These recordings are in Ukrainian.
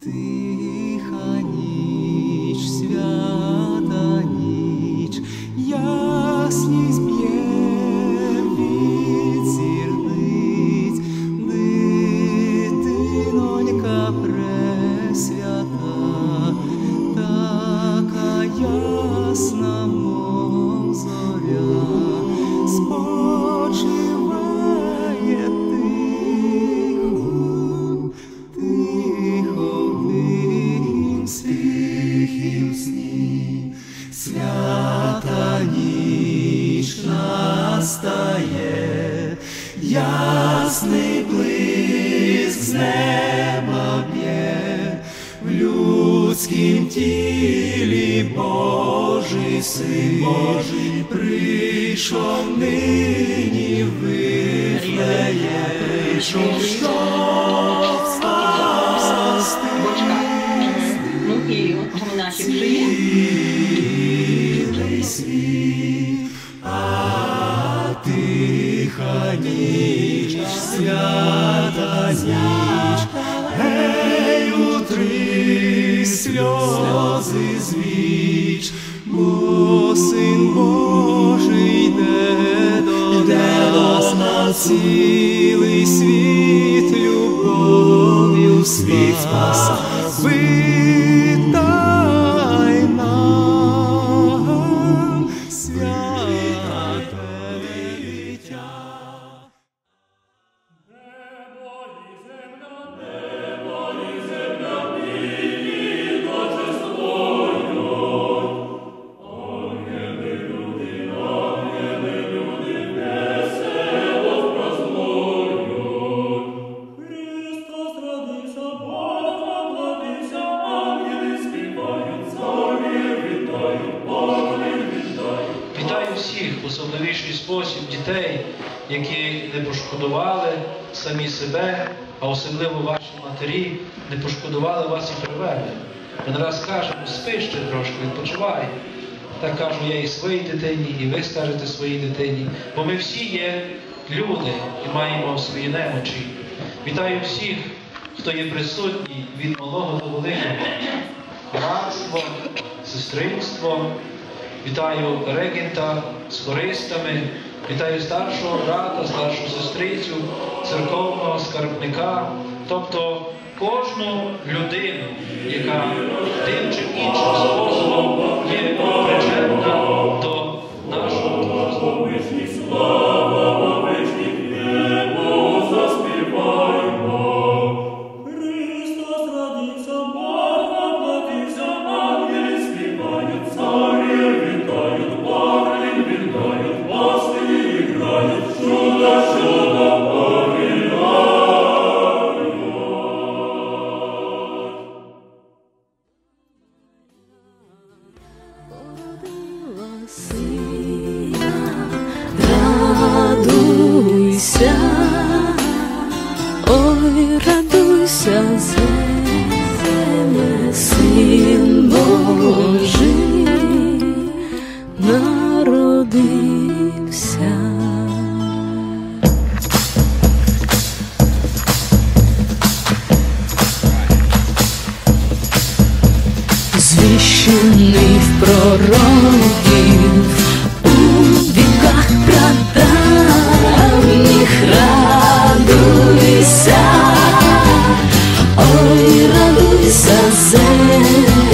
Тиха тілі Божий син Божий прийшов нині вифлеє, прийшов, щоб спасти. Ну і наші вже є. Світ, а тиха ніч, свята ніч, які не пошкодували самі себе, а особливо ваші матері, не пошкодували вас і привели. Не раз кажемо, спи ще трошки, відпочивай. Так кажу я і своїй дитині, і ви скажете своїй дитині, бо ми всі є люди і маємо свої немочі. Вітаю всіх, хто є присутній від малого до великого. Братство, сестринство, Вітаю регента з хористами, вітаю старшого брата, старшу сестрицю, церковного скарбника, тобто кожну людину, яка тим чи іншим способом є причетна до нашого радуйся,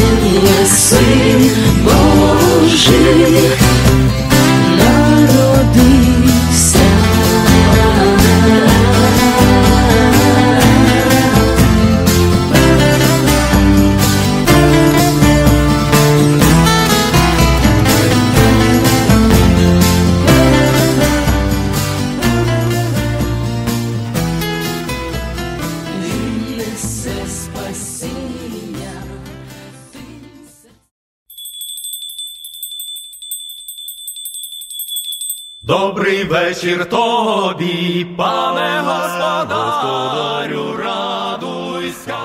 Добрий вечір тобі, пане господарю, радуйся.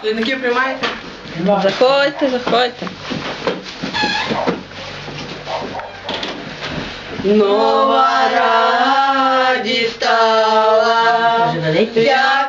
Плівників приймаєте? Заходьте, заходьте. Нова радість стала, яка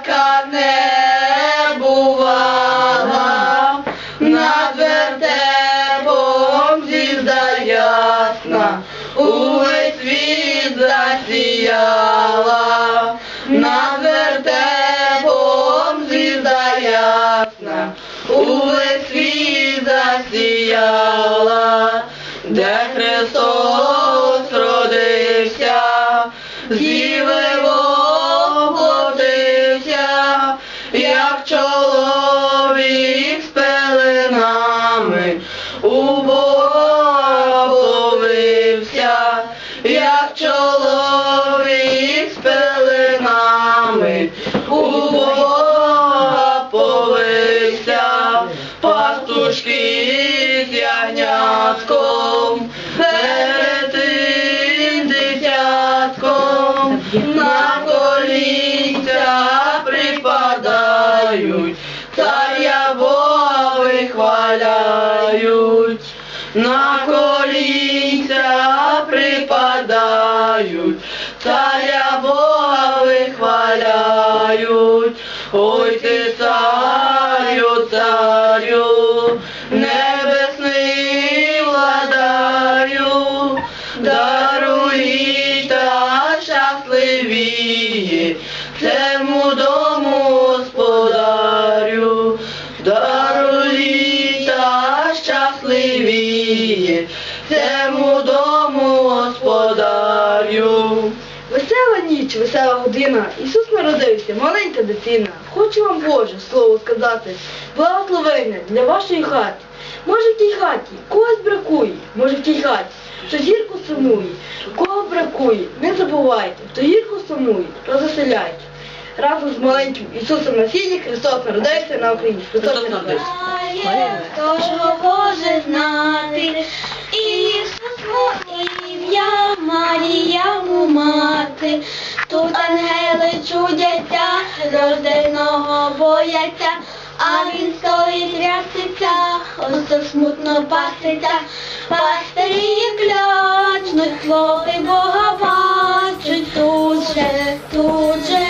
де Христос пастушки з ягнятком, перед тим дитятком, на колінця припадають, царя Бога вихваляють, на колінця припадають, царя Бога вихваляють, ой ти царю, Ісус народився, маленька дитина. Хочу вам Боже слово сказати, благословення для вашої хати. Може в тій хаті когось бракує, може в тій хаті, що гірко сумує, кого бракує, не забувайте, хто гірко сумує, розвеселяйте. Разом з маленьким Ісусом на сіні Христос народився на Україні. Христос народився. Хто ж може знати, Ісус ім'я, Марія му мати, тут ангели чудяться, рожденого бояться, а він стоїть ряситься, осо смутно паститься, пастирі клячнуть, хлопи Бога бачить тут же, тут же,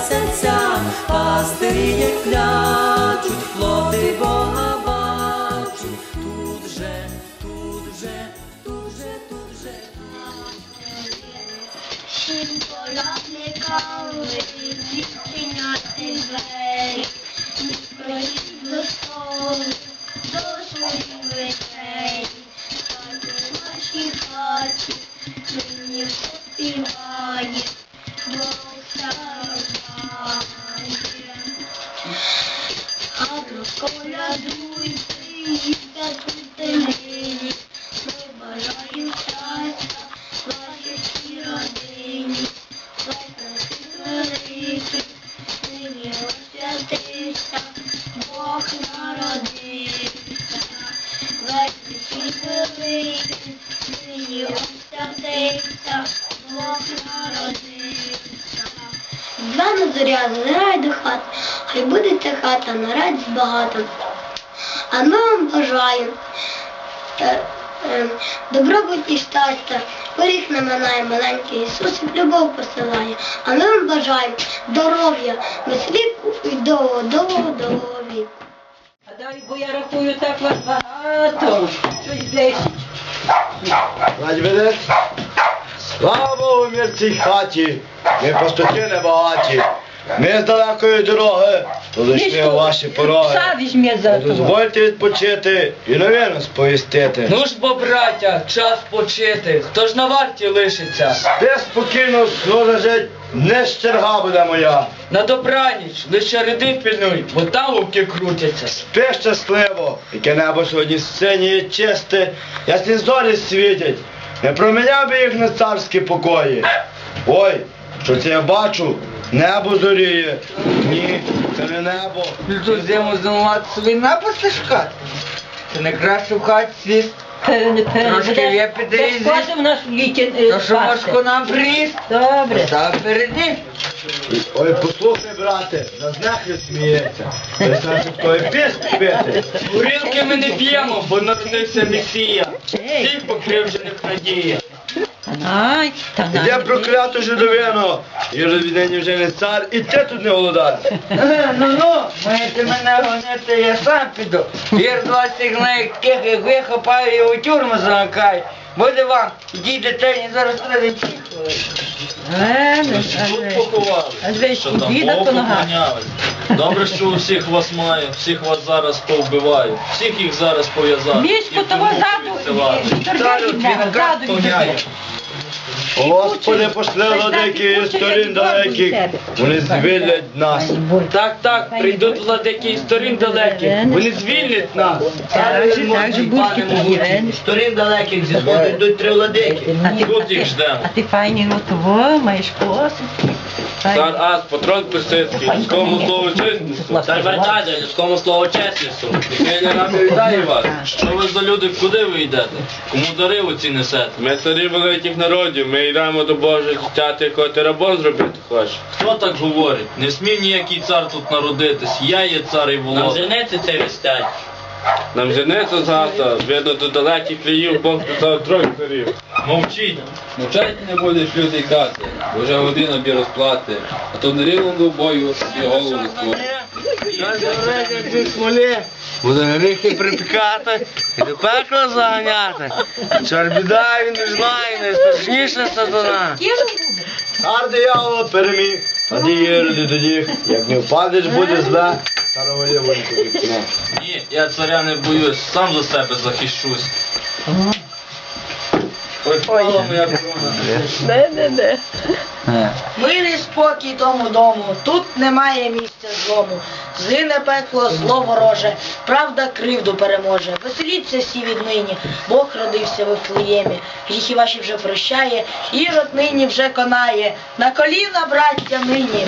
пасеться, пастирі клячуть, плоти Бога бачу, Тут же, тут же, тут же, тут же. поля не відчиняти двері, Пройдіть буде ця хата на радість багата. А ми вам бажаємо е, добробут і щастя, поріг не минає маленький Ісус і любов посилає. А ми вам бажаємо здоров'я, без віку і довго, довго, довго віку. Гадаю, бо я рахую так вас багато. Щось десять. Слава Богу, ми хаті. Ми пастухи небагаті. Ми з далекої дороги, то зайшли у ваші пороги. Пса візьме за того. Дозвольте відпочити і новину сповістити. Ну ж бо, браття, час почити. Хто ж на варті лишиться? Ти спокійно знову жить, не щерга буде моя. На добраніч, лише ряди пільнуй, бо там вовки крутяться. Спи щасливо, яке небо сьогодні синє і чисте, ясні зорі світять. Не проміняв би їх на царські покої. Ой, що це я бачу? Небо зоріє. Ні, це не небо. Тут зиму зимувати собі напаси шукати. Це не краще в хаті сість, Трошки переведеш. випити Як і в нас е, То що спасти. Нам приніс? Добре. Став переді. Ой, послухай, брате, на знахи сміється. Ви знаєте, хто і пісню пити. Горілки ми не п'ємо, бо народився Месія. Всіх покривджених надія. Ай, та Іде прокляту жидовину. Єже віднині вже не цар, і ти тут не голодар. Е, Ну ну, маєте мене гонити, я сам піду. Вір з вас цих таких, як ви хапаю і у тюрму замикаю. Буде вам, ідіть дитині, зараз треба Е, ну, Тут аж- поховали. аж весь Що там діда то нога. Добре, що у всіх вас маю, всіх вас зараз повбиваю, всіх їх зараз пов'язаю. Мішку того від ззаду відбери. Господи, пошли владики з сторін далеких. Вони звільнять нас. Так, так, прийдуть владики із сторін далеких, вони звільнять нас. Будьте. Сторін далеких зі сходу йдуть три владики. А Тут їх ждемо. А ти файний лотово, маєш коси. Цар Ас, патрон Писицький, людському слову чесність. Цар Вертайда, людському слову чесність. Нині нам вітає вас. Що ви за люди, куди ви йдете? Кому дари оці несете? Ми царі великих народів, ми йдемо до Божого життя, ти ти рабом зробити хочеш. Хто так говорить? Не смів ніякий цар тут народитись. Я є цар і володар. жениться це вістять. Нам жениться завтра, видно до далеких країв, Бог писав трьох царів. Мовчіть. Мовчать не будеш люди й кати, бо вже година бі розплати, а то на рівному бою собі голову склонить. Буде гріхи припікати і до пекла заганяти. Біда, він не знає, найстрашніша сатана. Цар диявола переміг, а дієрди тоді, як не впадеш, буде лівоньку. Ні, я царя не боюсь, сам за себе захищусь. Ой, моя корона. Мир і спокій тому дому, тут немає місця злому. Згине пекло, зло вороже, правда кривду переможе. Веселіться всі віднині, Бог родився в Вифлеємі, гріхи ваші вже прощає, ірод нині вже конає. На коліна, браття, нині.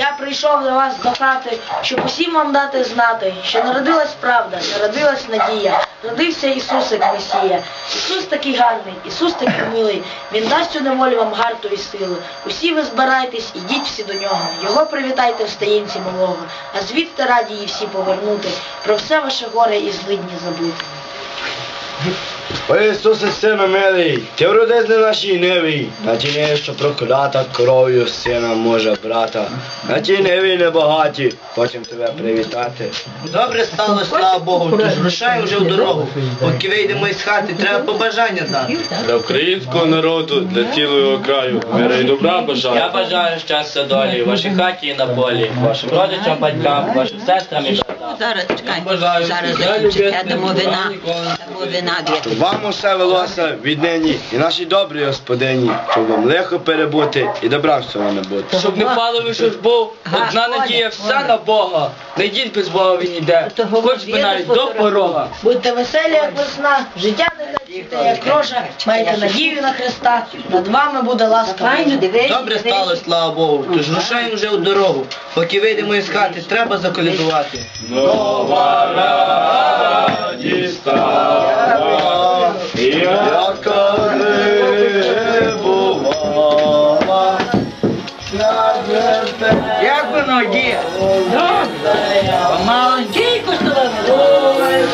Я прийшов до вас до хати, щоб усім вам дати знати, що народилась правда, народилась надія, родився Ісусик Месія. Ісус такий гарний, Ісус такий милий, Він дасть у неволі вам гарту і сили. Усі ви збирайтесь, ідіть всі до нього. Його привітайте в стаєнці малого, а звідти радії всі повернути, про все ваше горе і злидні забути. Ой, Ісусе, сину милий, ти вродись на нашій неві, на тій неві, що проклята кров'ю сина може брата. На тій неві небагаті, хочем тебе привітати. Добре стало, слава Богу, тож рушай вже в дорогу. Поки вийдемо із хати, треба побажання дати. Для українського народу, для цілого краю, мира і добра Я бажаю. бажаю щастя долі, вашій хаті і на полі, вашим родичам, батькам, вашим сестрам і. Зараз, чекай, Бажаю, зараз я дамо вина, дамо вина дві. Вам усе велося віднині і нашій добрі господині, щоб вам легко перебути і добра всього не бути. Щоб не палив був, одна надія вся на Бога. Не йдіть без Бога він іде, хоч би навіть до порога. Будьте веселі, як весна, життя не летіте, як рожа, майте надію на Христа, над вами буде ласка. Добре стало, слава Богу, тож рушаємо вже в дорогу. Поки вийдемо із хати, треба заколядувати. Нова радість стала, Яка Кілько ж тебе. Ой,